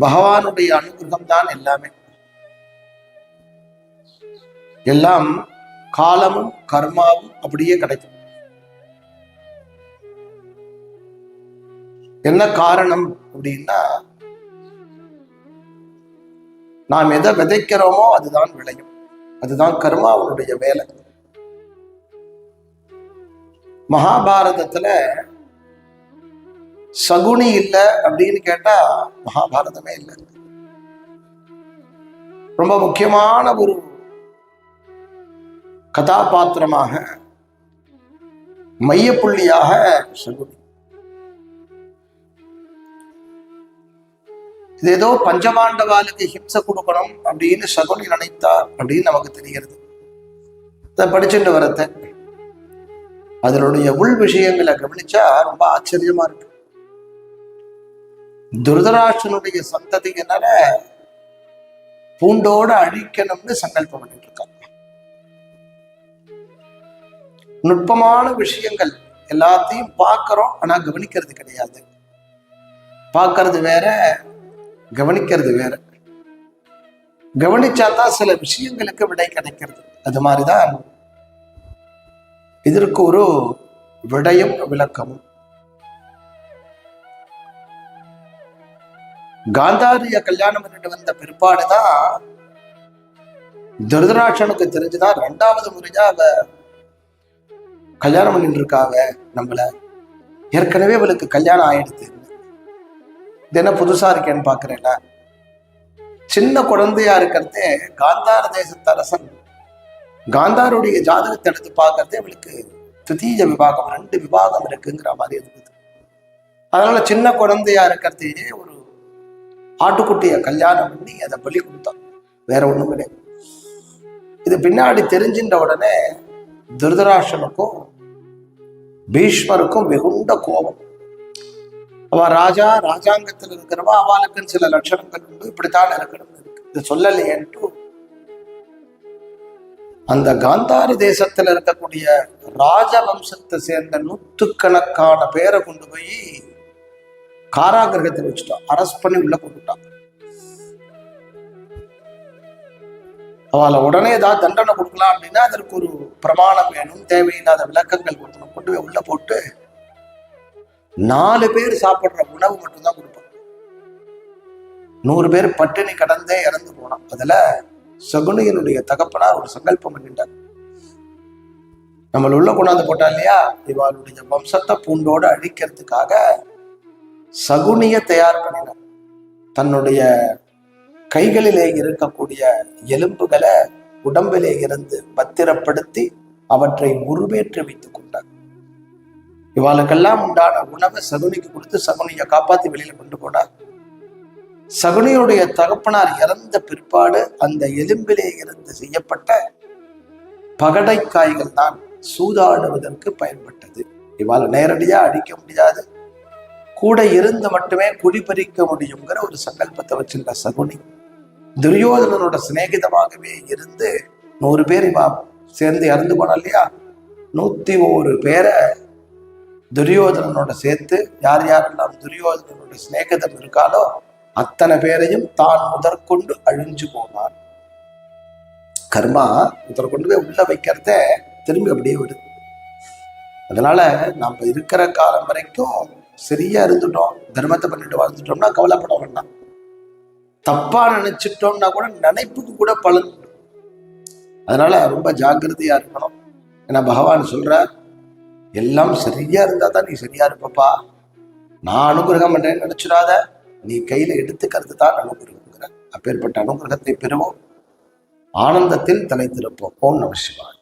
பகவானுடைய அனுகிரகம் தான் எல்லாமே. எல்லாம் காலமும் கர்மாவும் அப்படியே கிடைக்கும். என்ன காரணம் அப்படின்னா நாம் எதை விதைக்கிறோமோ அதுதான் விளையும். அதுதான் கர்மாவனுடைய வேலை. மகாபாரதத்துல சகுனி இல்லை அப்படின்னு கேட்டா மகாபாரதமே இல்லை. ரொம்ப முக்கியமான ஒரு கதாபாத்திரமாக மையப்புள்ளியாக சகுனி. இது ஏதோ பஞ்சபாண்டவாளுக்கு ஹிம்சை கொடுக்கணும் அப்படின்னு சகுனி நினைத்தா அப்படின்னு நமக்கு தெரிகிறது. இதை படிச்சுட்டு வரத அதனுடைய உள் விஷயங்களை கவனிச்சா ரொம்ப ஆச்சரியமா இருக்கு. துருதராஷ்டனுடைய சந்ததியினால பூண்டோட அழிக்கணும்னு சங்கல்பம் பண்ணிட்டு இருக்காங்க. நுட்பமான விஷயங்கள் எல்லாத்தையும் பார்க்கறோம் ஆனா கவனிக்கிறது கிடையாது. பார்க்கறது வேற கவனிக்கிறது வேற. கவனிச்சாதான் சில விஷயங்களுக்கு விடை கிடைக்கிறது. அது மாதிரிதான் இதற்கு ஒரு விடையும் விளக்கமும். காந்தாரிய கல்யாணம் பண்ணிட்டு வந்த பிற்பாடுதான் துரதராட்சனுக்கு தெரிஞ்சுதான் ரெண்டாவது முறையா அவ கல்யாணம் பண்ணிட்டு இருக்காவ நம்மள. ஏற்கனவே அவளுக்கு கல்யாணம் ஆயிடுது. இது என்ன புதுசா இருக்கேன்னு பாக்குறேன்ல. சின்ன குழந்தையா இருக்கிறதே காந்தார தேசத்து அரசன். காந்தாருடைய ஜாதகத்தை எடுத்து பார்க்கறதே அவளுக்கு துதீய விவாகம் ரெண்டு விவாகம் இருக்குங்கிற மாதிரி இருந்தது. அதனால சின்ன குழந்தையா இருக்கிறதையே ஒரு ஆட்டுக்குட்டியை கல்யாணம் பண்ணி அதை பலி கொடுத்தான். வேற ஒண்ணும் கிடையாது. இது பின்னாடி தெரிஞ்சின்ற உடனே துருதராஷனுக்கும் பீஷ்மருக்கும் மிகுந்த கோபம். அவ ராஜா ராஜாங்கத்தில் இருக்கிறவா அவளுக்குன்னு சில லட்சணங்கள் உண்டு. இப்படித்தான் இருக்கணும்னு இருக்கு. இது சொல்லலையேன்ட்டு அந்த காந்தாரி தேசத்தில் இருக்கக்கூடிய ராஜவம்சத்தை சேர்ந்த நூற்றுக்கணக்கான பேரை கொண்டு போய் காராகிரகத்தில் வச்சுட்டான் அரெஸ்ட் பண்ணி உள்ள கொண்டுட்டான் அவளை உடனே ஏதாவது தண்டனை கொடுக்கலாம் அப்படின்னா அதற்கு ஒரு பிரமாணம் வேணும் தேவையில்லாத விளக்கங்கள் கொடுக்கணும். கொண்டு போய் உள்ள போட்டு நாலு பேர் சாப்பிடுற உணவு மட்டும்தான் கொடுப்பான் நூறு பேர் பட்டினி கடந்தே இறந்து போனான் அதுல சகுனியனுடைய தகப்பனார் ஒரு சங்கல்பம் பண்ணிட்டார். நம்மள உள்ள கொண்டாந்து போட்டா இல்லையா? இவாளுடைய வம்சத்தை பூண்டோடு அழிக்கிறதுக்காக சகுனிய தயார் பண்ணினார். தன்னுடைய கைகளிலே இருக்கக்கூடிய எலும்புகளை உடம்பிலே இருந்து பத்திரப்படுத்தி அவற்றை உருவேற்றி வைத்துக் கொண்டார். இவாளுக்கெல்லாம் உண்டான உணவை சகுனிக்கு கொடுத்து சகுனியை காப்பாத்தி வெளியில கொண்டு போனார். சகுனியுடைய தகப்பனார் இறந்த பிற்பாடு அந்த எலும்பிலே இருந்து செய்யப்பட்ட பகடைக்காய்கள் தான் சூதாடுவதற்கு பயன்பட்டது. இவாளை நேரடியா அடிக்க முடியாது. கூட இருந்து மட்டுமே குடிபறிக்க முடியுங்கிற ஒரு சங்கல்பத்தை வச்சிருந்த சகுனி. துரியோதனனோட சிநேகிதமாகவே இருந்து நூறு பேர் இவா சேர்ந்து இறந்து போனா இல்லையா? நூத்தி ஒரு பேரை துரியோதனனோட சேர்த்து யார் யாரெல்லாம் துரியோதனனோட சிநேகிதம் இருக்காலோ அத்தனை பேரையும் தான் முதற்கொண்டு அழிஞ்சு போனான் கர்மா முதற் கொண்டு போய் உள்ள வைக்கிறத திரும்பி அப்படியே வருது அதனால நம்ம இருக்கிற காலம் வரைக்கும் சரியா இருந்துட்டோம். தர்மத்தை பண்ணிட்டு வாழ்ந்துட்டோம்னா கவலைப்பட வேண்டாம். தப்பா நினைச்சிட்டோம்னா கூட நினைப்புக்கு கூட பலன் அதனால ரொம்ப ஜாக்கிரதையா இருக்கணும். ஏன்னா பகவான் சொல்ற எல்லாம் சரியா இருந்தா தான் நீ சரியா இருப்பப்பா. நான் அனுகிரகம் பண்றேன்னு நினைச்சிடாத. நீ கையில எடுத்துக்கிறது தான் அனுகிரகங்கிற அப்பேற்பட்ட அனுகிரகத்தை பெறுவோம். ஆனந்தத்தில் தலை திருப்போம். ஓம் நம சிவாய்.